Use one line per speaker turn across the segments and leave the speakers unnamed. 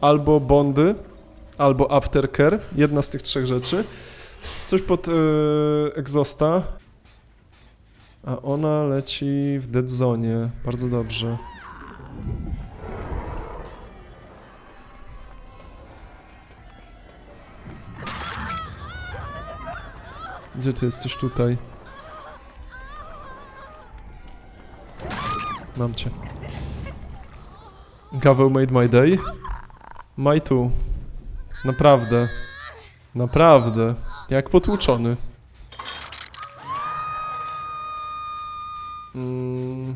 albo bondy, albo aftercare. Jedna z tych trzech rzeczy. Coś pod yy. A ona leci w dead zone. Bardzo dobrze. Gdzie ty jesteś tutaj? Mam cię. Gavel made my day. Too. Naprawdę. Naprawdę. Jak potłuczony. Mm.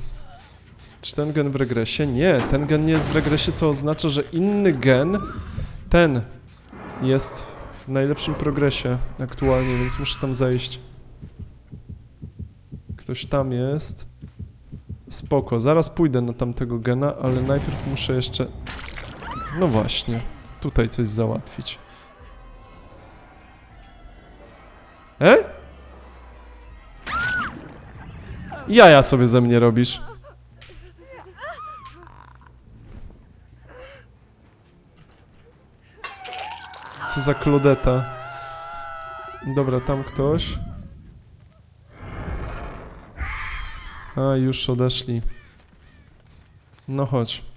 Czy ten gen w regresie? Nie, ten gen nie jest w regresie, co oznacza, że inny gen, ten, jest w najlepszym progresie aktualnie, więc muszę tam zejść. Ktoś tam jest. Spoko, zaraz pójdę na tamtego gena, ale najpierw muszę jeszcze... No właśnie, tutaj coś załatwić. E? Jaja sobie ze mnie robisz. Co za klodeta. Dobra, tam ktoś. A, już odeszli. No chodź.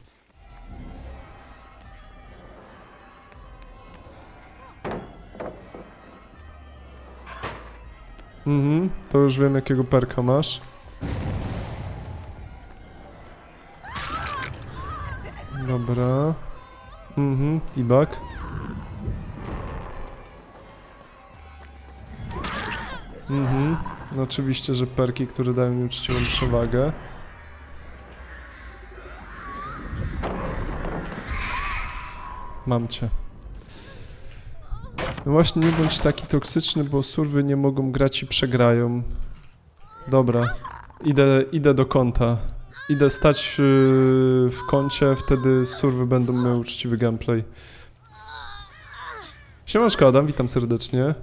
Mhm, to już wiem jakiego perka masz. Dobra. Mhm, T-bag. Mhm. No oczywiście, że perki, które dają mi uczciwą przewagę. Mam cię. No właśnie, nie bądź taki toksyczny, bo surwy nie mogą grać i przegrają. Dobra. Idę, idę do kąta. Idę stać yy, w kącie, wtedy surwy będą miały uczciwy gameplay. Siemaszko Adam, witam serdecznie.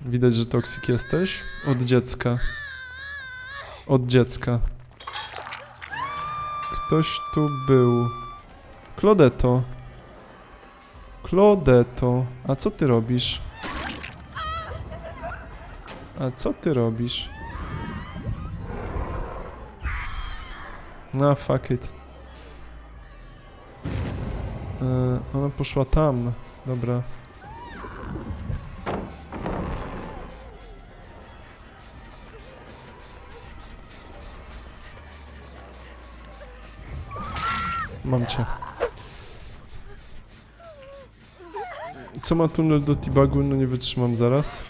Widać, że toksik jesteś. Od dziecka. Od dziecka. Ktoś tu był. Klodeto. Klodeto. A co ty robisz? A co ty robisz? No, fuck it. E, ona poszła tam. Dobra. Mam cię. Co ma tunel do Tibagu? No nie wytrzymam zaraz.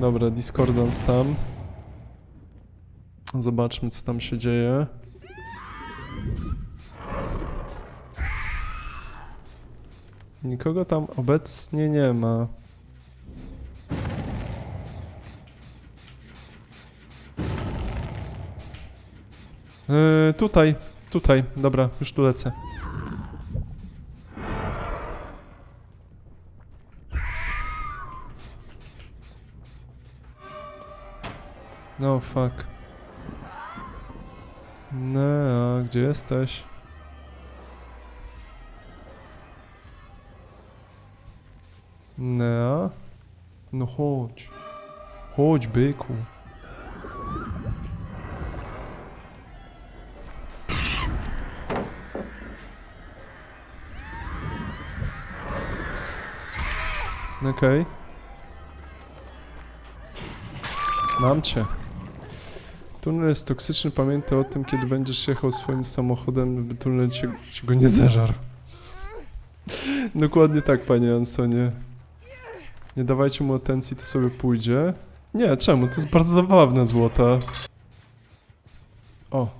Dobra, Discordance tam. Zobaczmy, co tam się dzieje. Nikogo tam obecnie nie ma. Yy, tutaj, tutaj, dobra, już tu lecę. No fuck. No, a gdzie jesteś? Nea? No chodź. Chodź, byku. Okej. Mam cię. Tunel jest toksyczny, pamiętaj o tym, kiedy będziesz jechał swoim samochodem, by tunel cię, cię go nie zeżarł. Dokładnie tak, panie Ansonie. Nie dawajcie mu atencji, to sobie pójdzie. Nie, czemu? To jest bardzo zabawne złota. O.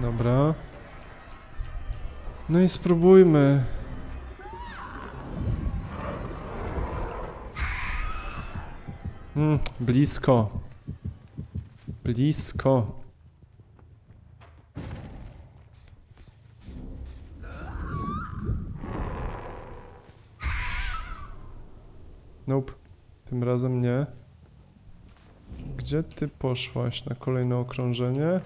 Dobra. No i spróbujmy. Mm, blisko. Blisko. Nope. Tym razem nie. Gdzie ty poszłaś na kolejne okrążenie?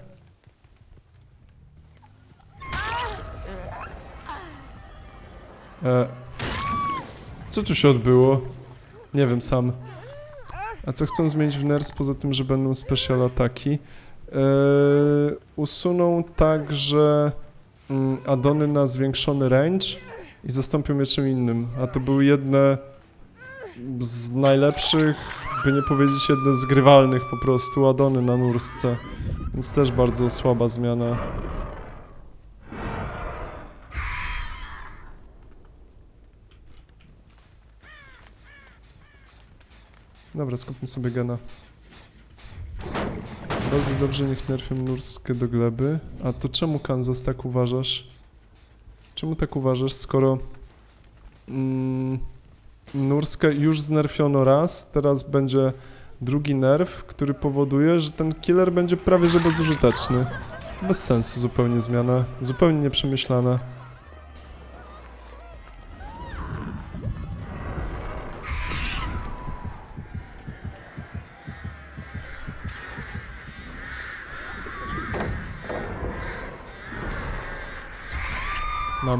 E, co tu się odbyło? Nie wiem sam. A co chcą zmienić w NERS poza tym, że będą special ataki? E, usuną także mm, addony na zwiększony range i zastąpią je czym innym. A to były jedne z najlepszych, by nie powiedzieć jedne z grywalnych po prostu addony na Nursce. Więc też bardzo słaba zmiana. Dobra, skupmy sobie gena. Bardzo dobrze, niech nerfią Nurskę do gleby. A to czemu Kansas tak uważasz? Czemu tak uważasz, skoro... Mm, Nurskę już znerfiono raz, teraz będzie drugi nerf, który powoduje, że ten killer będzie prawie że bezużyteczny. Bez sensu zupełnie zmiana, zupełnie nieprzemyślana.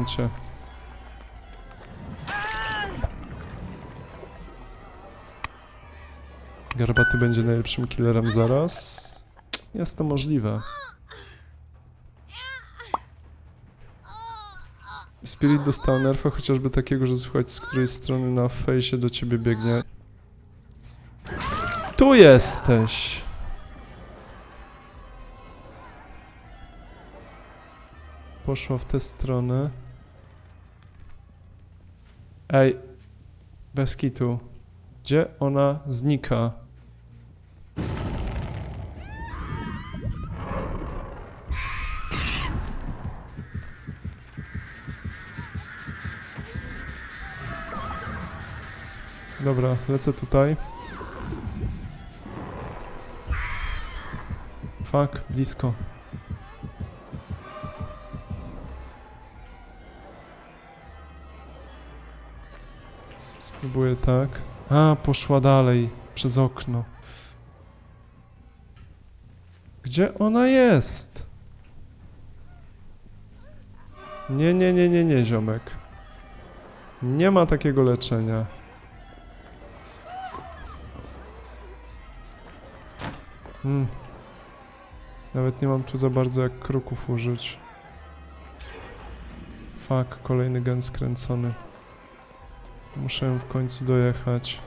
Mam cię. Garbaty będzie najlepszym killerem zaraz. Jest to możliwe. Spirit dostał nerfa chociażby takiego, że słychać z której strony na fejsie do ciebie biegnie. Tu jesteś! Poszła w tę stronę. Ej, bez kitu. Gdzie ona znika? Dobra, lecę tutaj. Fuck, disco. Spróbuję tak. A, poszła dalej, przez okno. Gdzie ona jest? Nie, nie, nie, nie, nie, ziomek. Nie ma takiego leczenia. Hmm. Nawet nie mam tu za bardzo jak kruków użyć. Fuck, kolejny gen skręcony. Muszę w końcu dojechać.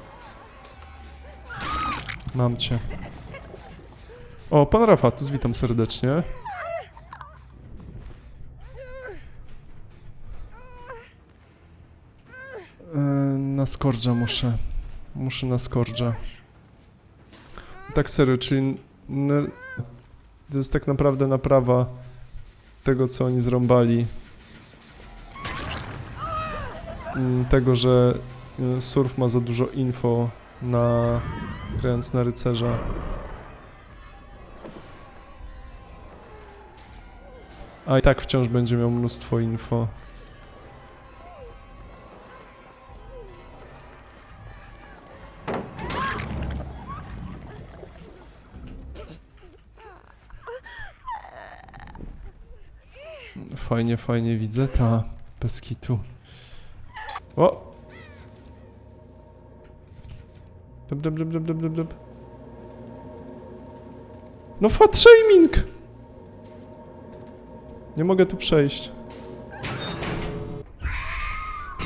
Mam cię. O, pan Rafatus, witam serdecznie. E, na Skorża muszę. Muszę na Skorża. Tak serio, czyli... To jest tak naprawdę naprawa tego, co oni zrąbali. Mm, Tego, że y, Surf ma za dużo info na grając na rycerza. A i tak wciąż będzie miał mnóstwo info. Fajnie, fajnie widzę ta bez kitu. O! Dub, dub, dub, dub, dub, dub. No fat shaming! Nie mogę tu przejść.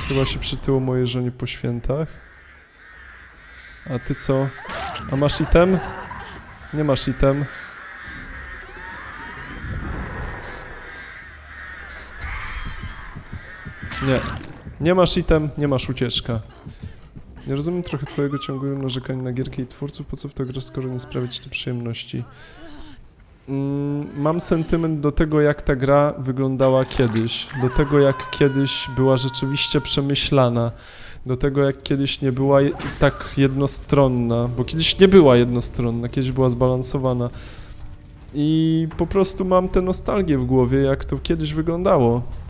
Chyba się przytyło moje żonie po świętach. A ty co? A masz item? Nie masz item. Nie. Nie masz item, nie masz ucieczka. Nie rozumiem trochę twojego ciągłego narzekania na gierkę i twórców, po co w to grasz, skoro nie sprawia ci przyjemności. Mm, mam sentyment do tego, jak ta gra wyglądała kiedyś. Do tego, jak kiedyś była rzeczywiście przemyślana. Do tego, jak kiedyś nie była je- tak jednostronna. Bo kiedyś nie była jednostronna, kiedyś była zbalansowana. I po prostu mam tę nostalgię w głowie, jak to kiedyś wyglądało.